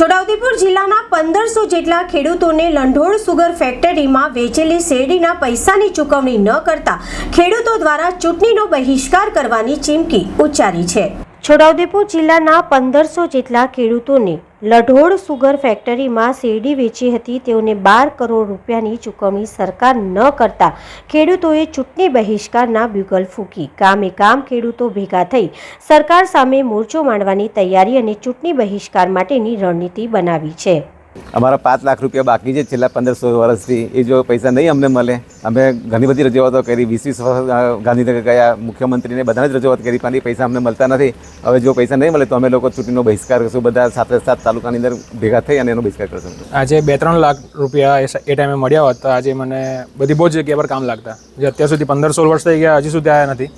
છોટાઉદેપુર જિલ્લાના પંદરસો જેટલા ખેડૂતોને લંઢોળ સુગર ફેક્ટરીમાં વેચેલી શેરડીના પૈસાની ચૂકવણી ન કરતા ખેડૂતો દ્વારા ચૂંટણીનો બહિષ્કાર કરવાની ચીમકી ઉચ્ચારી છે. છોટાઉદેપુર જિલ્લાના પંદરસો જેટલા ખેડૂતોને લઢોળ સુગર ફેક્ટરીમાં શેરડી વેચી હતી. તેઓને બાર કરોડ રૂપિયાની ચૂકવણી સરકાર ન કરતા ખેડૂતોએ ચૂંટણી બહિષ્કારના બ્યુગલ ફૂંકી. ગામે ગામ ખેડૂતો ભેગા થઈ સરકાર સામે મોરચો માંડવાની તૈયારી અને ચૂંટણી બહિષ્કાર માટેની રણનીતિ બનાવી છે. અમારા પાંચ લાખ રૂપિયા બાકી છે. છેલ્લા પંદરસો વર્ષથી એ જો પૈસા નહીં અમને મળે, અમે ઘણી બધી રજૂઆતો કરી. વીસ વીસ વર્ષ ગાંધીનગર ગયા, મુખ્યમંત્રીને બધાને જ રજૂઆત કરી. પણ એ પૈસા અમને મળતા નથી. હવે જો પૈસા નહીં મળે તો અમે લોકો ચૂંટણીનો બહિષ્કાર કરશું. બધા સાથે સાત તાલુકાની અંદર ભેગા થઈ અને એનો બહિષ્કાર કરશું. આજે બે ત્રણ લાખ રૂપિયા એ ટાઈમે મળ્યા હોત. તો આજે મને બધી બહુ જગ્યા પર કામ લાગતા. જે અત્યાર સુધી પંદર સોળ વર્ષ થઈ ગયા, હજી સુધી આવ્યા નથી.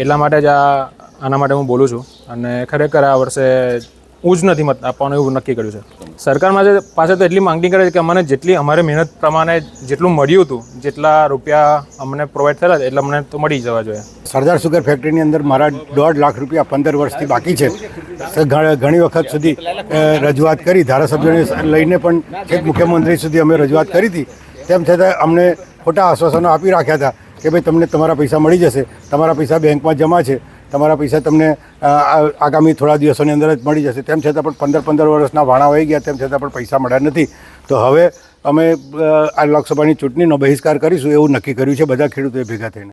એટલા માટે જ આ, આના માટે હું બોલું છું. અને ખરેખર આ વર્ષે હું નથી મત આપવાનું એવું નક્કી કર્યું છે. સરકારમાં જે પાસે તો એટલી માંગણી કરે છે કે અમને જેટલી અમારે મહેનત પ્રમાણે જેટલું મળ્યું હતું જેટલા રૂપિયા અમને પ્રોવાઈડ થયેલા હતા, અમને મને તો મળી જવા જોઈએ. સરદાર સુગર ફેક્ટરીની અંદર મારા દોઢ લાખ રૂપિયા પંદર વર્ષથી બાકી છે. ઘણી વખત સુધી રજૂઆત કરી ધારાસભ્યોને લઈને પણ છેક મુખ્યમંત્રી સુધી અમે રજૂઆત કરી હતી. તેમ છતાં અમને ખોટા આશ્વાસનો આપી રાખ્યા હતા કે ભાઈ તમને તમારા પૈસા મળી જશે તમારા પૈસા બેંકમાં જમા છે. તમારા પૈસા તમને આગામી થોડા દિવસોની અંદર જ મળી જશે. તેમ છતાં પણ પંદર પંદર વર્ષના વાણા વહી ગયા, તેમ છતાં પણ પૈસા મળ્યા નથી. તો હવે અમે આ લોકસભાની ચૂંટણીનો બહિષ્કાર કરીશું એવું નક્કી કર્યું છે બધા ખેડૂતોએ ભેગા થઈને.